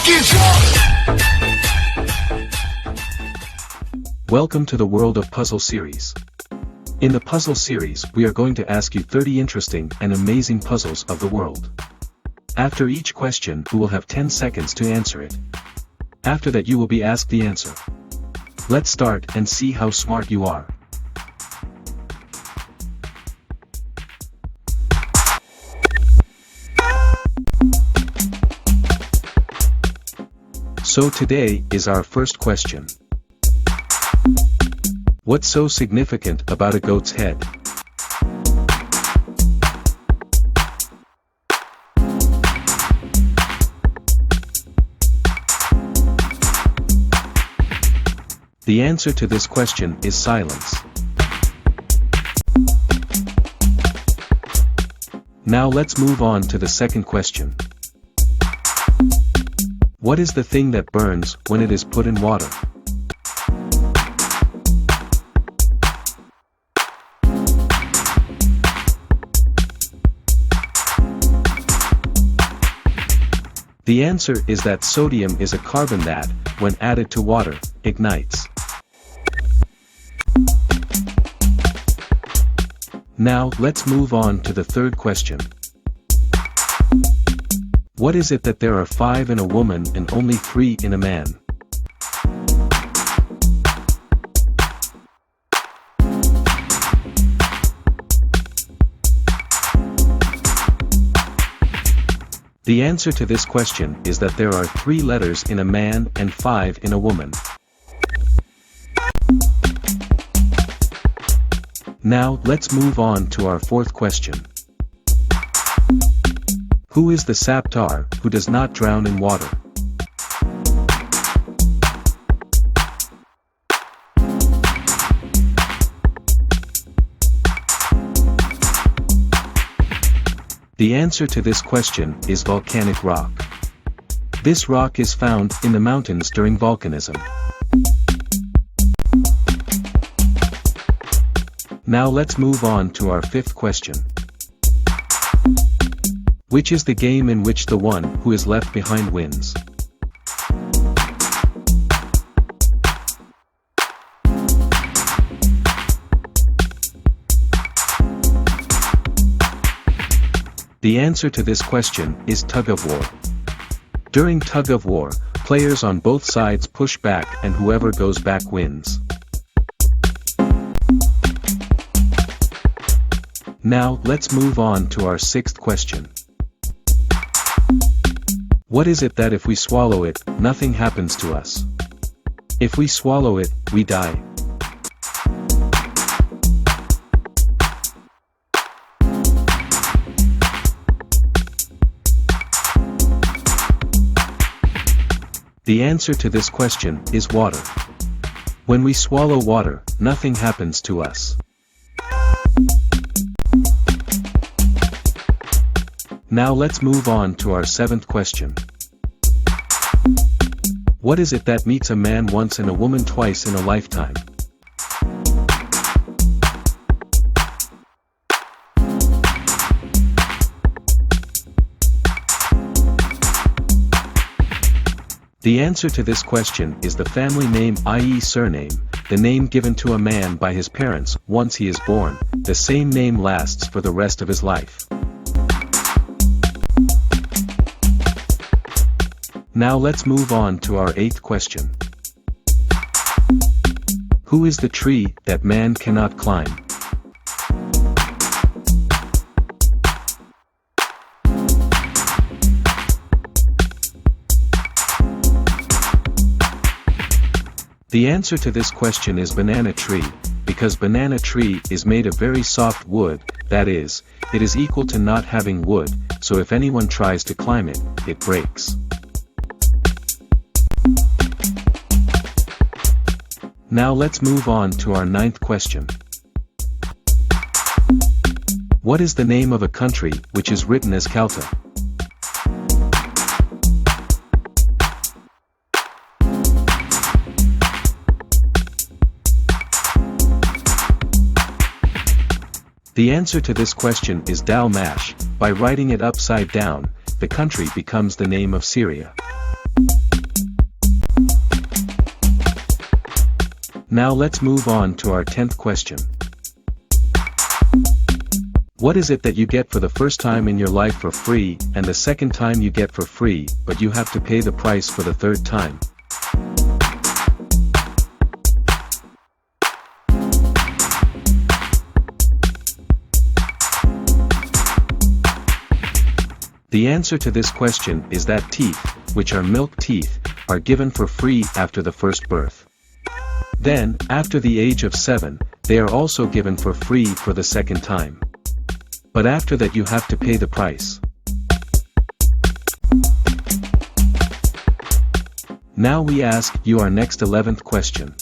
fucking drunk! Welcome to the World of Puzzle series. In the puzzle series we are going to ask you 30 interesting and amazing puzzles of the world. After each question you will have 10 seconds to answer it. After that you will be asked the answer. Let's start and see how smart you are. So today is our first question. What's so significant about a goat's head? The answer to this question is silence. Now let's move on to the second question. What is the thing that burns when it is put in water? The answer is that sodium is a carbon that, when added to water, ignites. Now let's move on to the third question. What is it that there are five in a woman and only three in a man? The answer to this question is that there are three letters in a man and five in a woman. Now let's move on to our fourth question. Who is the saptar who does not drown in water? The answer to this question is volcanic rock. This rock is found in the mountains during volcanism. Now let's move on to our fifth question. Which is the game in which the one who is left behind wins? The answer to this question is tug of war. During tug of war, players on both sides push back and whoever goes back wins. Now let's move on to our sixth question. What is it that if we swallow it, nothing happens to us? If we swallow it, we die. The answer to this question is water. When we swallow water, nothing happens to us. Now let's move on to our seventh question. What is it that meets a man once and a woman twice in a lifetime? The answer to this question is the family name i.e. surname, the name given to a man by his parents once he is born, the same name lasts for the rest of his life. Now let's move on to our eighth question. Who is the tree that man cannot climb? The answer to this question is banana tree, because banana tree is made of very soft wood, that is, it is equal to not having wood, so if anyone tries to climb it, it breaks. Now let's move on to our ninth question. What is the name of a country which is written as Calta? The answer to this question is Dalmash, by writing it upside down, the country becomes the name of Syria. Now let's move on to our 10th question. What is it that you get for the first time in your life for free, and the second time you get for free, but you have to pay the price for the third time? The answer to this question is that teeth, which are milk teeth, are given for free after the first birth. Then, after the age of 7, they are also given for free for the second time. But after that you have to pay the price. Now we ask you our next 11th question.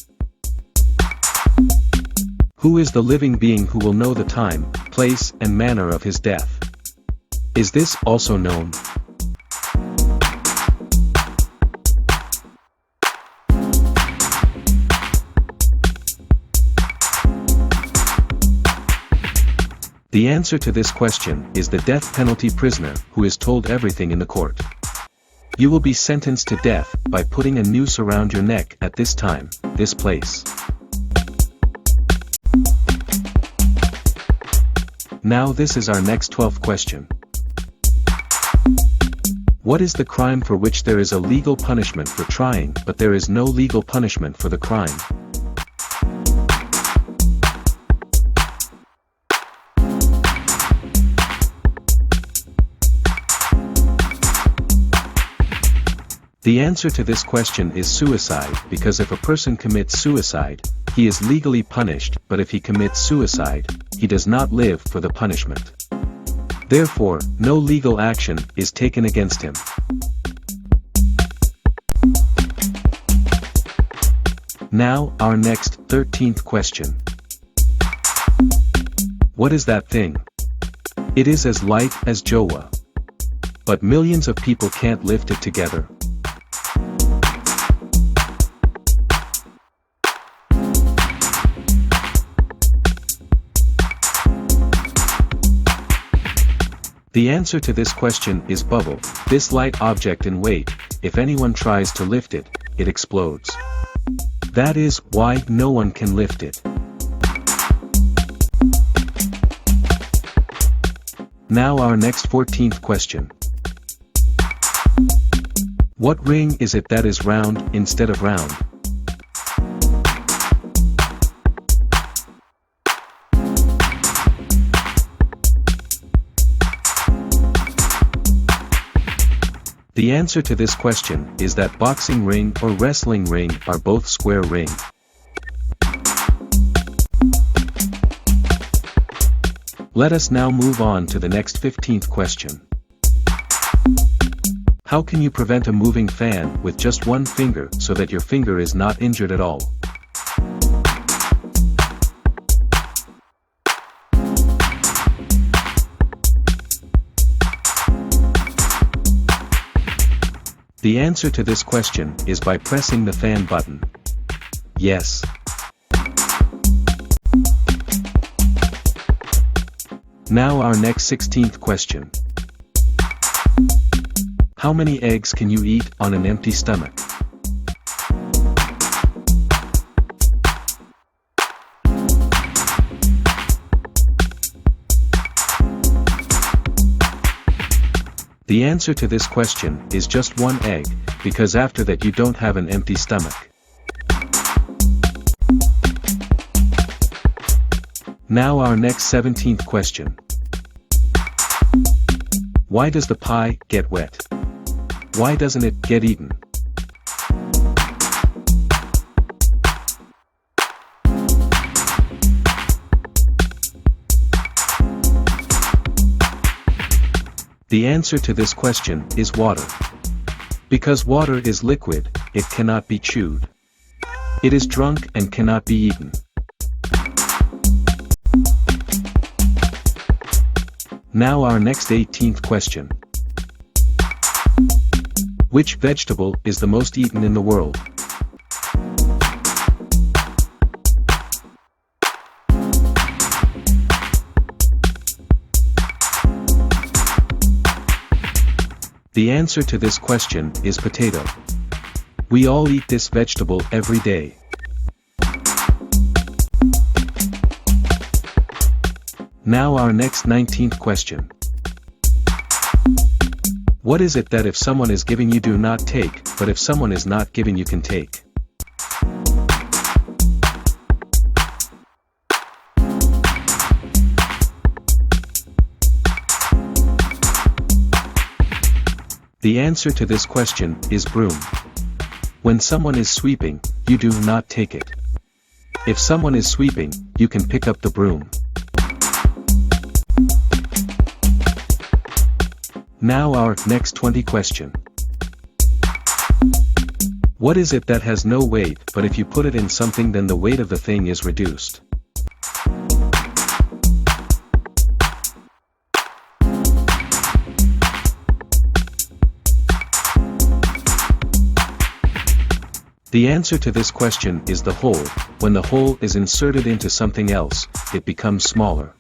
Who is the living being who will know the time, place, and manner of his death? Is this also known? The answer to this question is the death penalty prisoner who is told everything in the court. You will be sentenced to death by putting a noose around your neck at this time, this place. Now this is our next 12th question. What is the crime for which there is a legal punishment for trying but there is no legal punishment for the crime? The answer to this question is suicide because if a person commits suicide, he is legally punished but if he commits suicide, he does not live for the punishment. Therefore, no legal action is taken against him. Now, our next, 13th question. What is that thing? It is as light as Jowa. But millions of people can't lift it together. The answer to this question is bubble, this light object in weight, if anyone tries to lift it, it explodes. That is why no one can lift it. Now our next 14th question. What ring is it that is round instead of round? The answer to this question is that boxing ring or wrestling ring are both square ring. Let us now move on to the next 15th question. How can you prevent a moving fan with just one finger so that your finger is not injured at all? The answer to this question is by pressing the fan button. Yes. Now our next 16th question. How many eggs can you eat on an empty stomach? The answer to this question is just one egg, because after that you don't have an empty stomach. Now our next 17th question. Why does the pie get wet? Why doesn't it get eaten? The answer to this question is water. Because water is liquid, it cannot be chewed. It is drunk and cannot be eaten. Now our next 18th question. Which vegetable is the most eaten in the world? The answer to this question is potato. We all eat this vegetable every day. Now our next 19th question. What is it that if someone is giving you do not take, but if someone is not giving you can take? The answer to this question is broom. When someone is sweeping, you do not take it. If someone is sweeping, you can pick up the broom. Now our next 20 question. What is it that has no weight but if you put it in something then the weight of the thing is reduced? The answer to this question is the hole, when the hole is inserted into something else, it becomes smaller.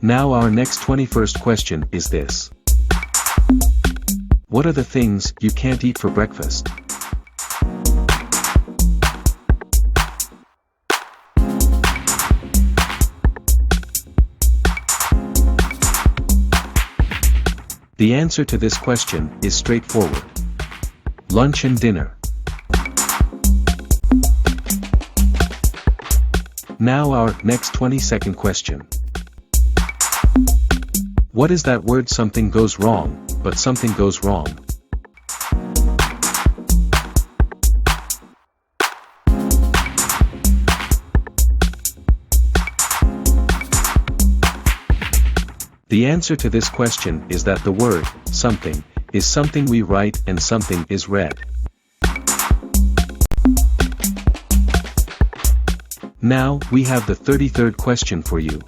Now our next 21st question is this. What are the things you can't eat for breakfast? The answer to this question is straightforward. Lunch and dinner. Now our next 20 second question. What is that word something goes wrong, but something goes wrong? The answer to this question is that the word, something, is something we write and something is read. Now, we have the 33rd question for you.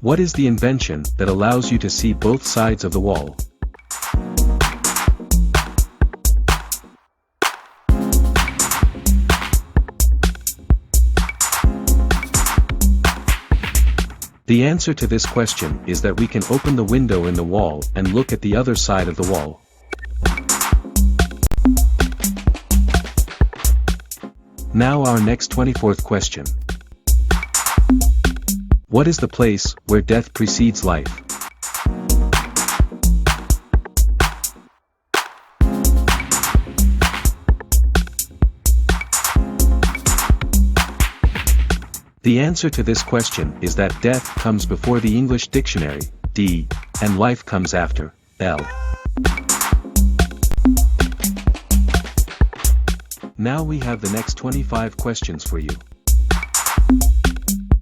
What is the invention that allows you to see both sides of the wall? The answer to this question is that we can open the window in the wall and look at the other side of the wall. Now our next 24th question. What is the place where death precedes life? The answer to this question is that death comes before the English dictionary, D, and life comes after, L. Now we have the next 25 questions for you.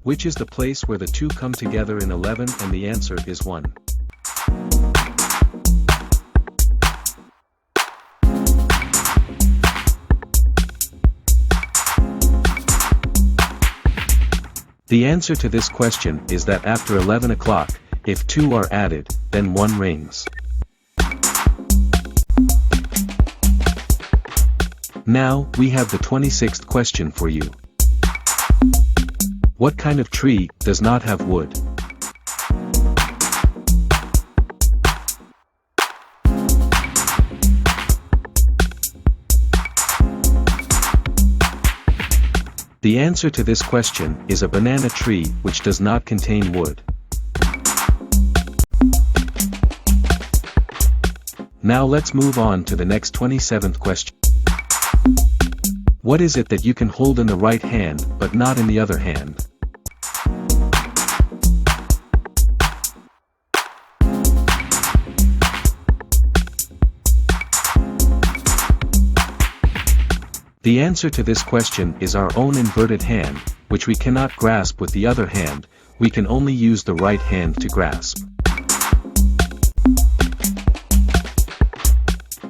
Which is the place where the two come together in 11 and the answer is 1. The answer to this question is that after 11 o'clock, if two are added, then one rings. Now, we have the 26th question for you. What kind of tree does not have wood? The answer to this question is a banana tree which does not contain wood. Now let's move on to the next 27th question. What is it that you can hold in the right hand but not in the other hand? The answer to this question is our own inverted hand, which we cannot grasp with the other hand, we can only use the right hand to grasp.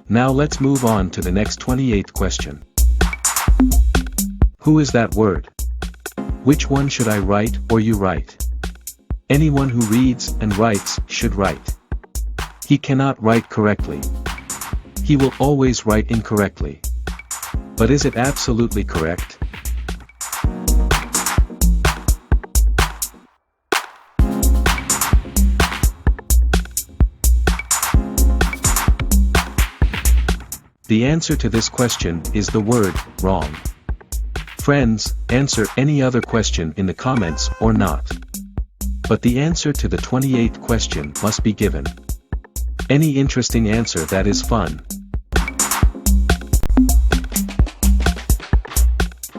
Now let's move on to the next 28th question. Who is that word? Which one should I write or you write? Anyone who reads and writes should write. He cannot write correctly. He will always write incorrectly. But is it absolutely correct? The answer to this question is the word, wrong. Friends, answer any other question in the comments or not. But the answer to the 28th question must be given. Any interesting answer that is fun.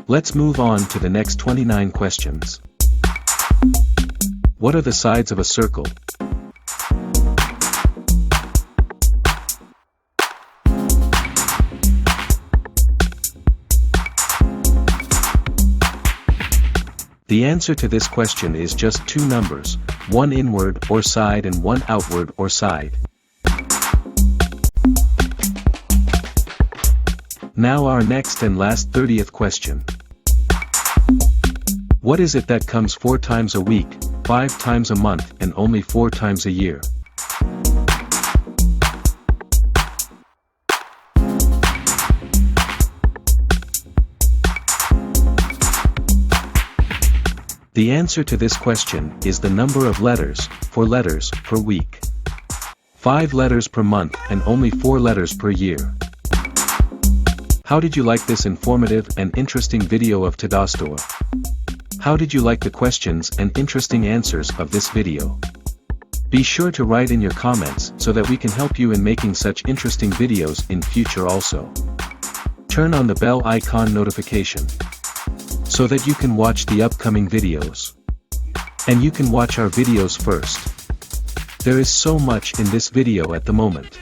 Let's move on to the next 29 questions. What are the sides of a circle? The answer to this question is just two numbers, one inward or side and one outward or side. Now our next and last 30th question. What is it that comes four times a week, five times a month and only four times a year? The answer to this question is the number of letters, 4 letters, per week. 5 letters per month and only 4 letters per year. How did you like this informative and interesting video of Tadastor? How did you like the questions and interesting answers of this video? Be sure to write in your comments so that we can help you in making such interesting videos in future also. Turn on the bell icon notification so that you can watch the upcoming videos. And you can watch our videos first. There is so much in this video at the moment.